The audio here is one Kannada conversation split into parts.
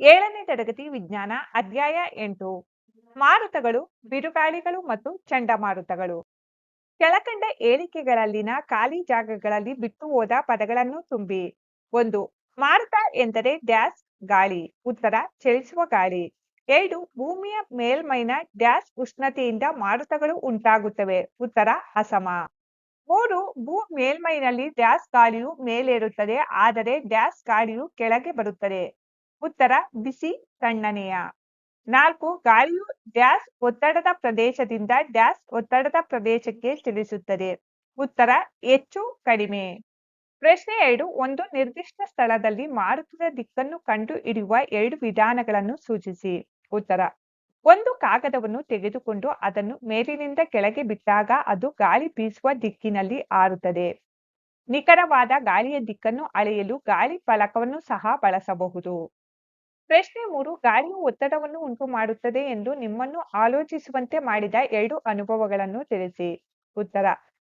ಏಳನೇ ತರಗತಿ ವಿಜ್ಞಾನ ಅಧ್ಯಾಯ ಎಂಟು. ಮಾರುತಗಳು, ಬಿರುಗಾಳಿಗಳು ಮತ್ತು ಚಂಡಮಾರುತಗಳು. ಕೆಳಕಂಡ ಏಳಿಕೆಗಳಲ್ಲಿನ ಖಾಲಿ ಜಾಗಗಳಲ್ಲಿ ಬಿಟ್ಟು ಹೋದ ಪದಗಳನ್ನು ತುಂಬಿ. ಒಂದು, ಮಾರುತ ಎಂದರೆ ಡ್ಯಾಶ್ ಗಾಳಿ, ಉತ್ತರ ಚಲಿಸುವ ಗಾಳಿ. ಎರಡು, ಭೂಮಿಯ ಮೇಲ್ಮೈನ ಡ್ಯಾಶ್ ಉಷ್ಣತೆಯಿಂದ ಮಾರುತಗಳು ಉಂಟಾಗುತ್ತವೆ, ಉತ್ತರ ಅಸಮ. ಮೂರು, ಭೂ ಮೇಲ್ಮೈನಲ್ಲಿ ಡ್ಯಾಶ್ ಗಾಳಿಯು ಮೇಲೇರುತ್ತದೆ, ಆದರೆ ಡ್ಯಾಶ್ ಗಾಳಿಯು ಕೆಳಗೆ ಬರುತ್ತದೆ. ಉತ್ತರ, ಬಿಸಿ ತಣ್ಣನೆಯ. ನಾಲ್ಕು, ಗಾಳಿಯು ಡ್ಯಾಶ್ ಒತ್ತಡದ ಪ್ರದೇಶದಿಂದ ಡ್ಯಾಶ್ ಒತ್ತಡದ ಪ್ರದೇಶಕ್ಕೆ ಚಲಿಸುತ್ತದೆ. ಉತ್ತರ, ಹೆಚ್ಚು ಕಡಿಮೆ. ಪ್ರಶ್ನೆ ಎರಡು, ಒಂದು ನಿರ್ದಿಷ್ಟ ಸ್ಥಳದಲ್ಲಿ ಮಾರುತದ ದಿಕ್ಕನ್ನು ಕಂಡು ಹಿಡಿಯುವ ಎರಡು ವಿಧಾನಗಳನ್ನು ಸೂಚಿಸಿ. ಉತ್ತರ, ಒಂದು ಕಾಗದವನ್ನು ತೆಗೆದುಕೊಂಡು ಅದನ್ನು ಮೇಲಿನಿಂದ ಕೆಳಗೆ ಬಿಟ್ಟಾಗ ಅದು ಗಾಳಿ ಬೀಸುವ ದಿಕ್ಕಿನಲ್ಲಿ ಹಾರುತ್ತದೆ ನಿಖರವಾದ ಗಾಳಿಯ ದಿಕ್ಕನ್ನು ಅಳೆಯಲು ಗಾಳಿ ಫಲಕವನ್ನು ಸಹ ಬಳಸಬಹುದು. ಪ್ರಶ್ನೆ ಮೂರು, ಗಾಳಿಯು ಒತ್ತಡವನ್ನು ಉಂಟು ಮಾಡುತ್ತದೆ ಎಂದು ನಿಮ್ಮನ್ನು ಆಲೋಚಿಸುವಂತೆ ಮಾಡಿದ ಎರಡು ಅನುಭವಗಳನ್ನು ತಿಳಿಸಿ. ಉತ್ತರ,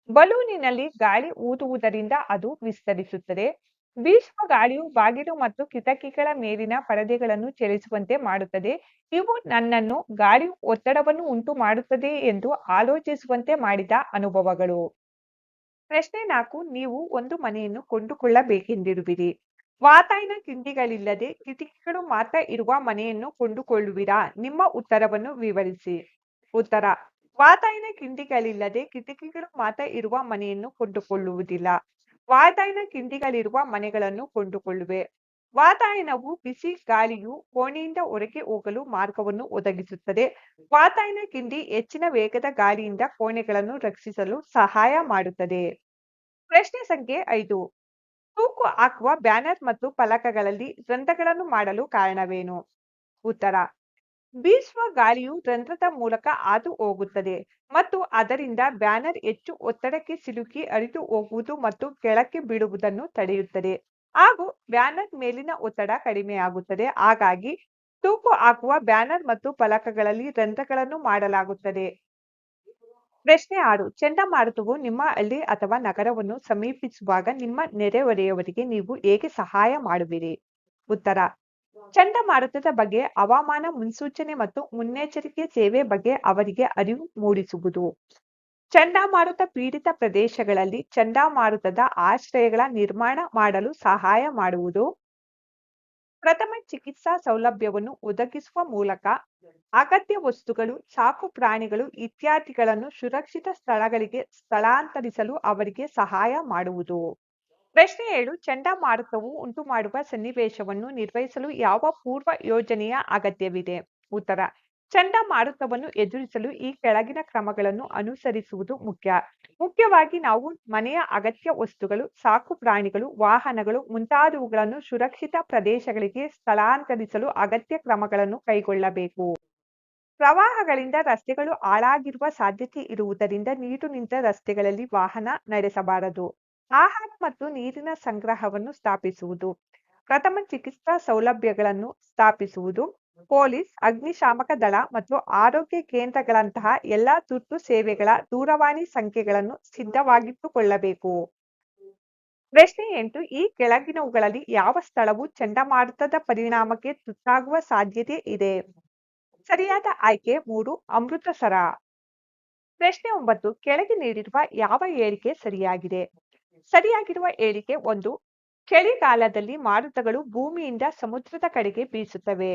ಬಲೂನಿನಲ್ಲಿ ಗಾಳಿ ಊದುವುದರಿಂದ ಅದು ವಿಸ್ತರಿಸುತ್ತದೆ. ಬೀಸುವ ಗಾಳಿಯು ಬಾಗಿಲು ಮತ್ತು ಕಿಟಕಿಗಳ ಮೇಲಿನ ಪರದೆಗಳನ್ನು ಚಲಿಸುವಂತೆ ಮಾಡುತ್ತದೆ. ಇವು ನನ್ನನ್ನು ಗಾಳಿಯು ಒತ್ತಡವನ್ನು ಉಂಟು ಮಾಡುತ್ತದೆ ಎಂದು ಆಲೋಚಿಸುವಂತೆ ಮಾಡಿದ ಅನುಭವಗಳು. ಪ್ರಶ್ನೆ ನಾಲ್ಕು, ನೀವು ಒಂದು ಮನೆಯನ್ನು ಕೊಂಡುಕೊಳ್ಳಬೇಕೆಂದಿರುವಿರಿ. ವಾತಾಯನ ಕಿಂಡಿಗಳಿಲ್ಲದೆ ಕಿಟಕಿಗಳು ಮಾತ್ರ ಇರುವ ಮನೆಯನ್ನು ಕೊಂಡುಕೊಳ್ಳುವಿರಾ? ನಿಮ್ಮ ಉತ್ತರವನ್ನು ವಿವರಿಸಿ. ಉತ್ತರ, ವಾತಾಯನ ಕಿಂಡಿಗಳಿಲ್ಲದೆ ಕಿಟಕಿಗಳು ಮಾತ್ರ ಇರುವ ಮನೆಯನ್ನು ಕೊಂಡುಕೊಳ್ಳುವುದಿಲ್ಲ. ವಾತಾಯನ ಕಿಂಡಿಗಳಿರುವ ಮನೆಗಳನ್ನು ಕೊಂಡುಕೊಳ್ಳುವೆ. ವಾತಾಯನವು ಬಿಸಿ ಗಾಳಿಯು ಕೋಣೆಯಿಂದ ಹೊರಗೆ ಹೋಗಲು ಮಾರ್ಗವನ್ನು ಒದಗಿಸುತ್ತದೆ. ವಾತಾಯನ ಕಿಂಡಿ ಹೆಚ್ಚಿನ ವೇಗದ ಗಾಳಿಯಿಂದ ಕೋಣೆಗಳನ್ನು ರಕ್ಷಿಸಲು ಸಹಾಯ ಮಾಡುತ್ತದೆ. ಪ್ರಶ್ನೆ ಸಂಖ್ಯೆ ಐದು. ತೂಕು ಹಾಕುವ ಬ್ಯಾನರ್ ಮತ್ತು ಫಲಕಗಳಲ್ಲಿ ರಂಧ್ರಗಳನ್ನು ಮಾಡಲು ಕಾರಣವೇನು? ಉತ್ತರ. ಬೀಸುವ ಗಾಳಿಯು ರಂಧ್ರದ ಮೂಲಕ ಹಾದು ಹೋಗುತ್ತದೆ ಮತ್ತು ಅದರಿಂದ ಬ್ಯಾನರ್ ಹೆಚ್ಚು ಒತ್ತಡಕ್ಕೆ ಸಿಲುಕಿ ಅರಿತು ಹೋಗುವುದು ಮತ್ತು ಕೆಳಕ್ಕೆ ಬೀಳುವುದನ್ನು ತಡೆಯುತ್ತದೆ. ಹಾಗೂ ಬ್ಯಾನರ್ ಮೇಲಿನ ಒತ್ತಡ ಕಡಿಮೆಯಾಗುತ್ತದೆ. ಹಾಗಾಗಿ ತೂಕು ಹಾಕುವ ಬ್ಯಾನರ್ ಮತ್ತು ಫಲಕಗಳಲ್ಲಿ ರಂಧ್ರಗಳನ್ನು ಮಾಡಲಾಗುತ್ತದೆ. ಪ್ರಶ್ನೆ ಆರು, ಚಂಡಮಾರುತವು ನಿಮ್ಮ ಹಳ್ಳಿ ಅಥವಾ ನಗರವನ್ನು ಸಮೀಪಿಸುವಾಗ ನಿಮ್ಮ ನೆರೆಹೊರೆಯವರಿಗೆ ನೀವು ಹೇಗೆ ಸಹಾಯ ಮಾಡುವಿರಿ? ಉತ್ತರ, ಚಂಡಮಾರುತದ ಬಗ್ಗೆ ಹವಾಮಾನ ಮುನ್ಸೂಚನೆ ಮತ್ತು ಮುನ್ನೆಚ್ಚರಿಕೆ ಸೇವೆ ಬಗ್ಗೆ ಅವರಿಗೆ ಅರಿವು ಮೂಡಿಸುವುದು. ಚಂಡಮಾರುತ ಪೀಡಿತ ಪ್ರದೇಶಗಳಲ್ಲಿ ಚಂಡಮಾರುತದ ಆಶ್ರಯಗಳ ನಿರ್ಮಾಣ ಮಾಡಲು ಸಹಾಯ ಮಾಡುವುದು. ಪ್ರಥಮ ಚಿಕಿತ್ಸಾ ಸೌಲಭ್ಯವನ್ನು ಒದಗಿಸುವ ಮೂಲಕ ಅಗತ್ಯ ವಸ್ತುಗಳು, ಸಾಕು ಪ್ರಾಣಿಗಳು ಇತ್ಯಾದಿಗಳನ್ನು ಸುರಕ್ಷಿತ ಸ್ಥಳಗಳಿಗೆ ಸ್ಥಳಾಂತರಿಸಲು ಅವರಿಗೆ ಸಹಾಯ ಮಾಡುವುದು. ಪ್ರಶ್ನೆ ಏಳು, ಚಂಡಮಾರುತವು ಉಂಟು ಮಾಡುವ ಸನ್ನಿವೇಶವನ್ನು ನಿರ್ವಹಿಸಲು ಯಾವ ಪೂರ್ವ ಯೋಜನೆಯ ಅಗತ್ಯವಿದೆ? ಉತ್ತರ ಚಂಡಮಾರುತವನ್ನು ಎದುರಿಸಲು ಈ ಕೆಳಗಿನ ಕ್ರಮಗಳನ್ನು ಅನುಸರಿಸುವುದು ಮುಖ್ಯ. ಮುಖ್ಯವಾಗಿ ನಾವು ಮನೆಯ ಅಗತ್ಯ ವಸ್ತುಗಳು, ಸಾಕು ಪ್ರಾಣಿಗಳು, ವಾಹನಗಳು ಮುಂತಾದವುಗಳನ್ನು ಸುರಕ್ಷಿತ ಪ್ರದೇಶಗಳಿಗೆ ಸ್ಥಳಾಂತರಿಸಲು ಅಗತ್ಯ ಕ್ರಮಗಳನ್ನು ಕೈಗೊಳ್ಳಬೇಕು. ಪ್ರವಾಹಗಳಿಂದ ರಸ್ತೆಗಳು ಹಾಳಾಗಿರುವ ಸಾಧ್ಯತೆ ಇರುವುದರಿಂದ ನೀರು ನಿಂತ ರಸ್ತೆಗಳಲ್ಲಿ ವಾಹನ ನಡೆಸಬಾರದು. ಆಹಾರ ಮತ್ತು ನೀರಿನ ಸಂಗ್ರಹವನ್ನು ಸ್ಥಾಪಿಸುವುದು. ಪ್ರಥಮ ಚಿಕಿತ್ಸಾ ಸೌಲಭ್ಯಗಳನ್ನು ಸ್ಥಾಪಿಸುವುದು. ಪೊಲೀಸ್, ಅಗ್ನಿಶಾಮಕ ದಳ ಮತ್ತು ಆರೋಗ್ಯ ಕೇಂದ್ರಗಳಂತಹ ಎಲ್ಲಾ ತುರ್ತು ಸೇವೆಗಳ ದೂರವಾಣಿ ಸಂಖ್ಯೆಗಳನ್ನು ಸಿದ್ಧವಾಗಿಟ್ಟುಕೊಳ್ಳಬೇಕು. ಪ್ರಶ್ನೆ ಎಂಟು, ಈ ಕೆಳಗಿನವುಗಳಲ್ಲಿ ಯಾವ ಸ್ಥಳವು ಚಂಡಮಾರುತದ ಪರಿಣಾಮಕ್ಕೆ ತುತ್ತಾಗುವ ಸಾಧ್ಯತೆ ಇದೆ? ಸರಿಯಾದ ಆಯ್ಕೆ ಮೂರು, ಅಮೃತಸರ. ಪ್ರಶ್ನೆ ಒಂಬತ್ತು, ಕೆಳಗೆ ನೀಡಿರುವ ಯಾವ ಹೇಳಿಕೆ ಸರಿಯಾಗಿದೆ? ಸರಿಯಾಗಿರುವ ಹೇಳಿಕೆ ಒಂದು, ಚಳಿಗಾಲದಲ್ಲಿ ಮಾರುತಗಳು ಭೂಮಿಯಿಂದ ಸಮುದ್ರದ ಕಡೆಗೆ ಬೀಸುತ್ತವೆ.